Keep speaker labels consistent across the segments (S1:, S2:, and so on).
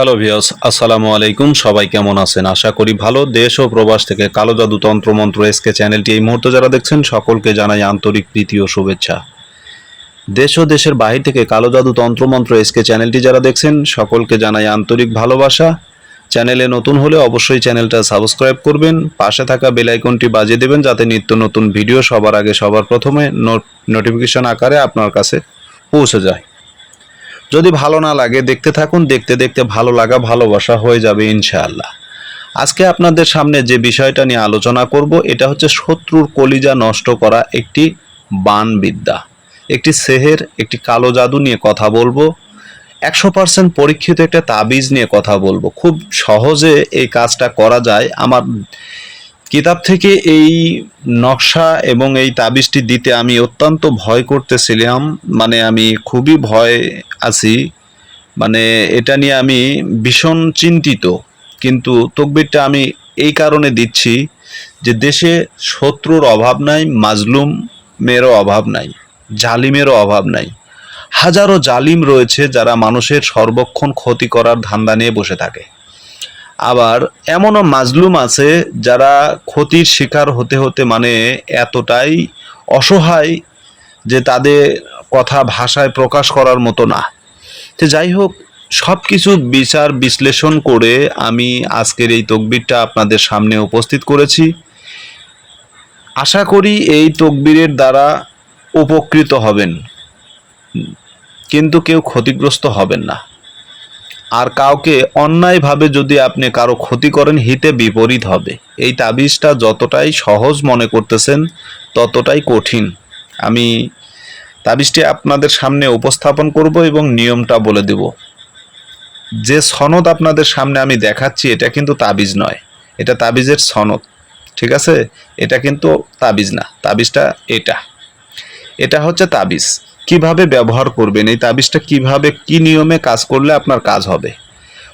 S1: Hello ভিওস আসসালামু আলাইকুম সবাই কেমন আছেন? আশা করি ভালো। দেশ ও প্রবাস থেকে কালো জাদু তন্ত্রমন্ত্র এসকে চ্যানেলটি এই মুহূর্তে যারা দেখছেন, সকলকে জানাই আন্তরিক প্রীতি ও শুভেচ্ছা। দেশ ও দেশের বাহির থেকে কালো জাদু তন্ত্রমন্ত্র এসকে চ্যানেলটি যারা দেখছেন, সকলকে জানাই আন্তরিক ভালোবাসা। চ্যানেলে নতুন হলে অবশ্যই চ্যানেলটা সাবস্ক্রাইব করবেন। পাশে থাকা বেল আইকনটি বাজিয়ে দেবেন যাতে নিত্য নতুন ভিডিও সবার আগে সবার প্রথমে নোটিফিকেশন আকারে আপনার কাছে পৌঁছে যায়। যদি ভালো না লাগে, দেখতে থাকুন, দেখতে দেখতে ভালো লাগা, ভালোবাসা হয়ে যাবে ইনশাআল্লাহ। আজকে আপনাদের সামনে যে বিষয়টা নিয়ে আলোচনা করব, এটা হচ্ছে শত্রুর কলিজা নষ্ট করা একটি বান বিদ্যা একটি সেহের, একটি কালো জাদু নিয়ে কথা বলব। একশো পার্সেন্ট পরীক্ষিত একটা তাবিজ নিয়ে কথা বলব। খুব সহজে এই কাজটা করা যায়। আমার কিতাব থেকে এই নকশা এবং এই তাবিজটি দিতে আমি অত্যন্ত ভয় করতেছিলাম। মানে আমি খুবই ভয় আছি। মানে এটা নিয়ে আমি ভীষণ চিন্তিত। কিন্তু তকবিরটা আমি এই কারণে দিচ্ছি যে দেশে শত্রুর অভাব নাই, মাজলুমেরও অভাব নাই, জালিমেরও অভাব নাই। হাজারো জালিম রয়েছে যারা মানুষের সর্বক্ষণ ক্ষতি করার ধান্দা নিয়ে বসে থাকে। আবার এমনও মাজলুম আছে যারা ক্ষতির শিকার হতে হতে মানে এতটাই অসহায় যে তাদের কথা ভাষায় প্রকাশ করার মতো না। তো যাই হোক সব কিছু বিচার বিশ্লেষণ করে আমি আজকের এই তকবিরটা আপনাদের সামনে উপস্থিত করেছি। আশা করি এই তকবিরের দ্বারা উপকৃত হবেন, কিন্তু কেউ ক্ষতিগ্রস্ত হবেন না। আর কাউকে অন্যায়ভাবে যদি আপনি কারও ক্ষতি করেন, হিতে বিপরীত হবে। এই তাবিজটা যতটাই সহজ মনে করতেছেন, ততটাই কঠিন। আমি তাবিজটি আপনাদের সামনে উপস্থাপন করব এবং নিয়মটা বলে দেব। যে সনদ আপনাদের সামনে আমি দেখাচ্ছি, এটা কিন্তু তাবিজ নয়। এটা তাবিজের সনদ, ঠিক আছে? এটা কিন্তু তাবিজ না। তাবিজটা এটা। এটা হচ্ছে তাবিজ। কীভাবে ব্যবহার করবেন, এই তাবিজটা কীভাবে, কি নিয়মে কাজ করলে আপনার কাজ হবে?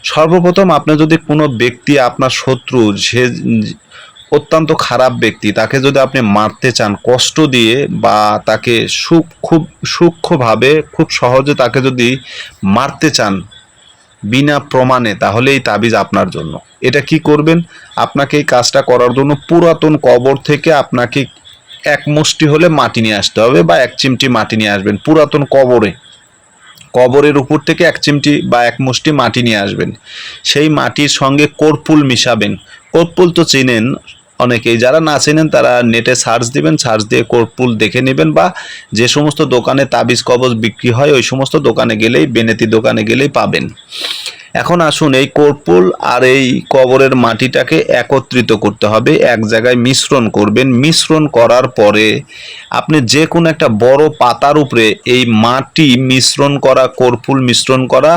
S1: সর্বপ্রথম আপনি যদি কোনো ব্যক্তি আপনার শত্রু, সে অত্যন্ত খারাপ ব্যক্তি, তাকে যদি আপনি মারতে চান, কষ্ট দিয়ে বা তাকে সুখ, খুব সূক্ষ্মভাবে, খুব সহজে তাকে যদি মারতে চান বিনা প্রমাণে, তাহলে এই তাবিজ আপনার জন্য। এটা কি করবেন? আপনাকে এই কাজটা করার জন্য পুরাতন কবর থেকে আপনাকে এক মুষ্টি হলে মাটি নিয়ে আসতে হবে বা এক চিমটি মাটি নিয়ে আসবেন পুরাতন কবরে। কবরের উপর থেকে এক চিমটি বা এক মুষ্টি মাটি নিয়ে আসবেন। সেই মাটির সঙ্গে কর্পুল মিশাবেন। কর্পুল তো চেনেন অনেকেই। যারা না চেনেন তারা নেটে সার্চ দিবেন, সার্চ দিয়ে কর্পুল দেখে নেবেন বা যে সমস্ত দোকানে তাবিজ কবজ বিক্রি হয়, ওই সমস্ত দোকানে গেলেই, বেনেতি দোকানে গেলেই পাবেন। এখন আসুন এই কর্পুল আর এই কবরের মাটিটাকে একত্রিত করতে হবে, এক জায়গায় মিশ্রণ করবেন। মিশ্রণ করার পরে আপনি যে কোনো একটা বড় পাতার উপরে এই মাটি মিশ্রণ করা কর্পুল মিশ্রণ করা,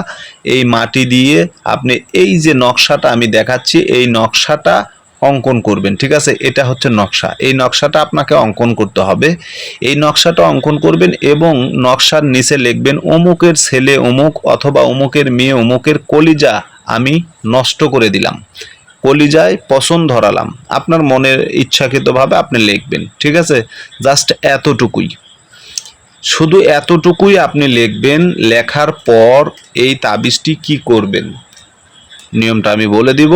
S1: এই মাটি দিয়ে আপনি এই যে নকশাটা আমি দেখাচ্ছি, এই নকশাটা অঙ্কন করবেন, ঠিক আছে? এটা হচ্ছে নকশা। এই নকশাটা আপনাকে অঙ্কন করতে হবে। এই নকশাটা অঙ্কন করবেন এবং নকশার নিচে লিখবেন, অমুকের ছেলে অমুক অথবা অমুকের মেয়ে অমুকের কলিজা আমি নষ্ট করে দিলাম। কলিজায় পছন্দ ধরালাম। আপনার মনের ইচ্ছাকৃতভাবে আপনি লিখবেন, ঠিক আছে? জাস্ট এতটুকুই। শুধু এতটুকুই আপনি লিখবেন, লেখার পর এই তাবিজটি কি করবেন? নিয়মটা আমি বলে দিব।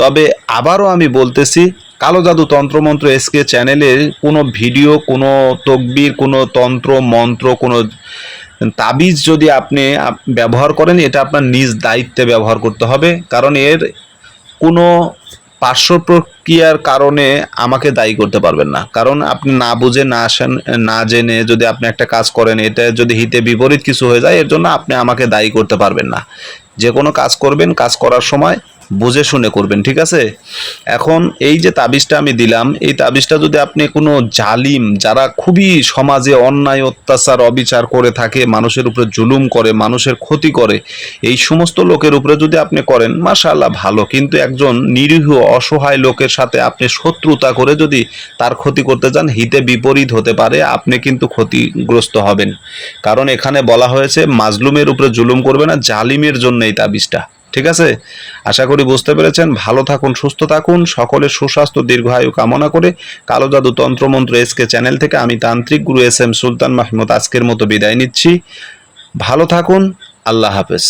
S1: তবে আবারও আমি বলতেছি, কালো জাদু তন্ত্রমন্ত্র এসকে চ্যানেলের কোনো ভিডিও, কোনো তকবির, কোনো তন্ত্র, মন্ত্র, কোনো তাবিজ যদি আপনি ব্যবহার করেন, এটা আপনার নিজ দায়িত্বে ব্যবহার করতে হবে। কারণ এর কোনো পার্শ্ব প্রক্রিয়ার কারণে আমাকে দায়ী করতে পারবেন না। কারণ আপনি না বুঝে, না আসেন না জেনে যদি আপনি একটা কাজ করেন, এটা যদি হিতে বিপরীত কিছু হয়ে যায়, এর জন্য আপনি আমাকে দায়ী করতে পারবেন না। যে কোনো কাজ করবেন কাজ করার সময় বুঝে শুনে করবেন, ঠিক আছে? এখন এই যে তাবিজটা আমি দিলাম, এই তাবিজটা যদি আপনি কোনো জালিম, যারা খুবই সমাজে অন্যায়, অত্যাচার, অবিচার করে থাকে, মানুষের উপরে জুলুম করে, মানুষের ক্ষতি করে, এই সমস্ত লোকের উপরে যদি আপনি করেন, মাশাআল্লাহ ভালো। কিন্তু একজন নিরীহ, অসহায় লোকের সাথে আপনি শত্রুতা করে যদি তার ক্ষতি করতে যান হিতে বিপরীত হতে পারে, আপনি কিন্তু ক্ষতিগ্রস্ত হবেন। কারণ এখানে বলা হয়েছে, মাজলুমের উপরে জুলুম করবে না, জালিমের জন্য এই তাবিজটা। ঠিক আছে? আশা করি বুঝতে পেরেছেন। ভালো থাকুন, সুস্থ থাকুন। সকলের সুস্বাস্থ্য, দীর্ঘায়ু কামনা করে কালো জাদু তন্ত্রমন্ত্র এসকে চ্যানেল থেকে আমি তান্ত্রিক গুরু এস এম সুলতান মাহমুদ আজকের মতো বিদায় নিচ্ছি। ভালো থাকুন, আল্লাহ হাফেজ।